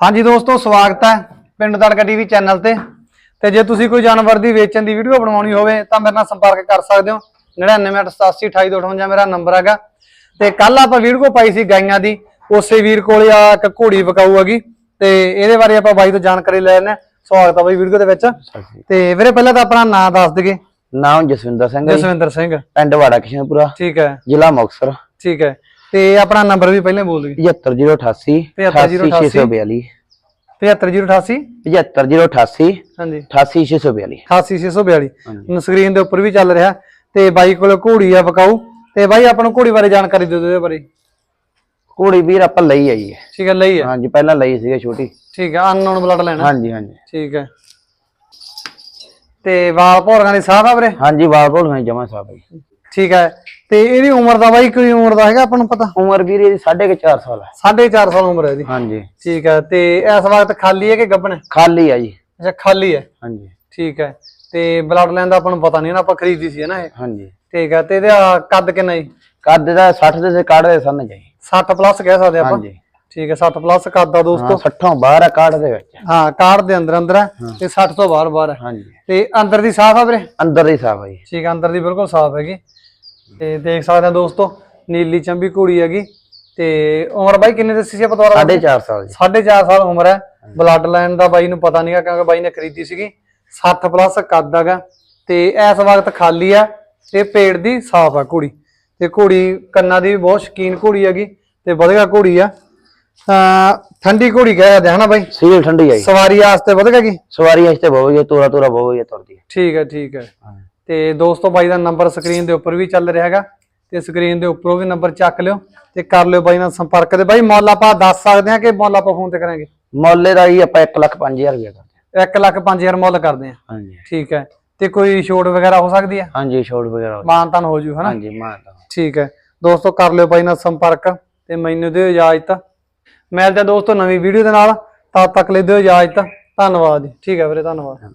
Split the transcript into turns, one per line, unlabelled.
ਹਾਂਜੀ ਦੋਸਤੋ ਸਵਾਗਤ ਹੈ ਪਿੰਡ ਤੜਕਾ ਟੀਵੀ ਚੈਨਲ ਤੇ। ਤੇ ਜੇ ਤੁਸੀਂ ਕੋਈ ਜਾਨਵਰ ਦੀ ਵੇਚਣ ਦੀ ਵੀਡੀਓ ਬਣਵਾਉਣੀ ਹੋਵੇ ਤਾਂ ਮੇਰੇ ਨਾਲ ਸੰਪਰਕ ਕਰ ਸਕਦੇ ਹੋ। 9988828258 ਮੇਰਾ ਨੰਬਰ ਹੈਗਾ। ਤੇ ਕੱਲ ਆਪਾਂ ਵੀਡੀਓ ਪਾਈ ਸੀ ਗਾਈਆਂ ਦੀ। ਉਸੇ ਵੀਰ ਕੋਲੇ ਆ ਇੱਕ ਘੋੜੀ ਵਿਕਾਊ ਹੈਗੀ ਤੇ ਇਹਦੇ ਬਾਰੇ ਆਪਾਂ ਬਾਈ ਤੋਂ ਜਾਣਕਾਰੀ ਲੈ ਲੈਣੇ ਸਵਾਗਤ ਹੈ ਬਾਈ ਵੀਡੀਓ ਦੇ ਵਿੱਚ। ਤੇ ਵੀਰੇ ਪਹਿਲਾਂ ਤਾਂ ਆਪਣਾ ਨਾਮ ਦੱਸ ਦਈਏ।
ਨਾਮ ਜਸਵਿੰਦਰ ਸਿੰਘ
ਜਸਵਿੰਦਰ ਸਿੰਘ।
ਪਿੰਡ ਵਾੜਾ ਕਿਸ਼ਨਪੁਰਾ।
ਠੀਕ ਹੈ।
ਜ਼ਿਲ੍ਹਾ ਮੁਕਤਸਰ।
ਠੀਕ ਹੈ। ਤੇ ਆਪਣਾ ਨੰਬਰ ਵੀ ਪਹਿਲਾਂ ਬੋਲ ਦਈਏ
75088
75088
88642
75088
75088
ਹਾਂਜੀ।
88642
88642
ਹਾਂਜੀ।
ਸਕਰੀਨ ਦੇ ਉੱਪਰ ਵੀ ਚੱਲ ਰਿਹਾ ਤੇ ਬਾਈ ਕੋਲ ਘੋੜੀ ਆ ਬਕਾਊ ਤੇ ਬਾਈ ਆਪਾਂ ਨੂੰ ਘੋੜੀ ਬਾਰੇ ਜਾਣਕਾਰੀ ਦੇ ਦਿਓ ਇਹਦੇ ਬਾਰੇ।
ਕੁੜੀ ਵੀਰ ਆਪਾਂ ਲਈ ਆਈ ਹੈ।
ਠੀਕ ਹੈ ਲਈ ਹੈ?
ਹਾਂਜੀ ਪਹਿਲਾਂ ਲਈ ਸੀਗੇ ਛੋਟੀ।
ਠੀਕ ਹੈ ਅਨਨੋਨ ਬਲੱਡ ਲੈਣਾ।
ਹਾਂਜੀ ਹਾਂਜੀ।
ਠੀਕ ਹੈ। ਤੇ ਵਾਲ ਭੋਰਗਾਂ ਦੀ ਸਾਹ ਆ ਵੀਰੇ?
ਹਾਂਜੀ ਵਾਲ ਹੋਈ ਜਮਾ ਸਾਹਿਬ ਜੀ
ਠੀਕ ਹੈ। ਤੇ ਇਹਦੀ ਉਮਰ ਦਾ ਬਾਈ ਕੋਈ ਉਮਰ ਦਾ ਹੈਗਾ ਆਪਾਂ ਨੂੰ ਪਤਾ?
ਉਮਰ ਵੀਰ ਇਹਦੀ 4.5 ਸਾਲ ਹੈ।
4.5 ਸਾਲ ਉਮਰ ਹੈ ਇਹਦੀ।
ਹਾਂਜੀ।
ਠੀਕ ਹੈ ਤੇ ਇਸ ਵਕਤ ਖਾਲੀ ਹੈ ਕਿ ਗੱਭਣ ਹੈ?
ਖਾਲੀ ਆ ਜੀ।
ਅੱਛਾ ਖਾਲੀ ਹੈ।
ਹਾਂਜੀ।
ਠੀਕ ਹੈ ਤੇ ਬਲੱਡ ਲੈਣ ਦਾ ਆਪਾਂ ਨੂੰ ਪਤਾ ਨਹੀਂ ਨਾ ਆਪਾਂ ਖਰੀਦੀ ਸੀ ਨਾ ਇਹ।
ਹਾਂਜੀ।
ਠੀਕ ਹੈ ਤੇ ਇਹਦਾ ਕੱਦ ਕਿੰਨਾ ਜੀ?
ਕੱਦ ਦਾ 60 ਦੇ ਸੇ ਕੱਢਦੇ ਸਨ ਜੀ।
60 ਪਲੱਸ ਕਹਿ ਸਕਦੇ ਆਪਾਂ।
ਹਾਂਜੀ।
ਠੀਕ ਹੈ 60 ਪਲੱਸ ਕੱਦ ਆ ਦੋਸਤੋ।
60 ਬਾਹਰ ਆ ਕੱਢ ਦੇ ਵਿੱਚ।
ਹਾਂ ਕਾਰਡ ਦੇ ਅੰਦਰ ਅੰਦਰ ਹੈ ਤੇ 60 ਤੋਂ ਬਾਹਰ ਬਾਹਰ ਹੈ।
ਹਾਂਜੀ।
ਤੇ ਅੰਦਰ ਦੀ ਸਾਫ਼ ਆ ਵੀਰੇ?
ਅੰਦਰ ਹੀ ਸਾਫ਼ ਆ ਜੀ।
ਠੀਕ ਹੈ ਅੰਦਰ ਦੀ ਬਿਲਕੁਲ ਸਾਫ਼ ਹੈਗੀ। ਤੇ ਦੇਖ ਸਕਦੇ ਆ ਦੋਸਤੋ ਨੀਲੀ ਚੰਬੀ ਘੋੜੀ ਹੈਗੀ। ਤੇ ਉਮਰ ਬਾਈ ਕਿੰਨੇ ਦੱਸੀ ਸੀ ਆਪਾਂ ਦੁਬਾਰਾ
4.5 ਸਾਲ ਜੀ।
4.5 ਸਾਲ ਉਮਰ ਹੈ। ਬਲੱਡ ਲਾਈਨ ਦਾ ਬਾਈ ਨੂੰ ਪਤਾ ਨਹੀਂਗਾ ਕਿਉਂਕਿ ਬਾਈ ਨੇ ਖਰੀਦੀ ਸੀਗੀ। 60 ਪਲੱਸ ਕੱਦ ਹੈਗਾ। ਤੇ ਇਸ ਵਕਤ ਖਾਲੀ ਆ ਤੇ ਪੇੜ ਦੀ ਸਾਫ਼ ਆ ਘੋੜੀ। ਤੇ ਘੋੜੀ ਕੰਨਾਂ ਦੀ ਵੀ ਬਹੁਤ ਸ਼ਕੀਨ ਘੋੜੀ ਹੈਗੀ। ਤੇ ਵਧੀਆ ਘੋੜੀ ਆ। ਤਾਂ ਠੰਡੀ ਘੋੜੀ ਕਹਿ ਸਕਦੇ ਹਨਾ ਬਾਈ?
ਸੀਲ ਠੰਡੀ ਆ ਜੀ।
ਸਵਾਰੀ ਵਾਸਤੇ ਵਧੀਆ ਕੀ?
ਸਵਾਰੀ ਇਸ ਤੇ ਬਹੁਤ ਹੈ ਤੋਰਾ ਤੋਰਾ ਬਹੁਤ ਹੈ ਤੁਰਦੀ ਹੈ
ਠੀਕ ਹੈ ਠੀਕ ਹੈ। ਤੇ ਦੋਸਤੋ ਬਾਈ ਦਾ ਨੰਬਰ ਸਕਰੀਨ ਦੇ ਉੱਪਰ ਵੀ ਚੱਲ ਰਿਹਾ ਹੈਗਾ ਤੇ ਸਕਰੀਨ ਦੇ ਉੱਪਰੋਂ ਵੀ ਨੰਬਰ ਚੱਕ ਲਿਓ ਤੇ ਕਰ ਲਿਓ ਬਾਈ ਨਾਲ ਸੰਪਰਕ ਤੇ ਬਾਈ ਮੁੱਲ ਆਪਾਂ ਦੱਸ ਸਕਦੇ ਹਾਂ ਕਿ ਮੁੱਲ ਆਪਾਂ ਫੋਨ ਤੇ ਕਰਾਂਗੇ?
ਮੁੱਲ ਦਾ ਹੀ ਆਪਾਂ 1 ਲੱਖ 5000 ਰੁਪਏ ਕਰਦੇ
1 ਲੱਖ 5000 ਮੁੱਲ ਕਰਦੇ ਹਾਂ।
ਹਾਂਜੀ।
ਠੀਕ ਹੈ। ਤੇ ਕੋਈ ਛੋਟ ਵਗੈਰਾ ਹੋ ਸਕਦੀ ਹੈ?
ਹਾਂਜੀ ਛੋੜ ਵਗੈਰਾ
ਮਾਨਤਾਨ ਹੋ ਜੂ ਹਨਾ?
ਹਾਂਜੀ ਮਾਂ ਤਾਂ
ਠੀਕ ਹੈ। ਦੋਸਤੋ ਕਰ ਲਿਓ ਬਾਈ ਨਾਲ ਸੰਪਰਕ ਤੇ ਮੈਨੂੰ ਦਿਓ ਇਜਾਜ਼ਤ। ਮਿਲਦੇ ਦੋਸਤੋ ਨਵੀਂ ਵੀਡੀਓ ਦੇ ਨਾਲ ਤਦ ਤੱਕ ਲਈ ਦਿਓ ਇਜਾਜ਼ਤ। ਧੰਨਵਾਦ ਜੀ। ਠੀਕ ਹੈ ਵੀਰੇ ਧੰਨਵਾਦ।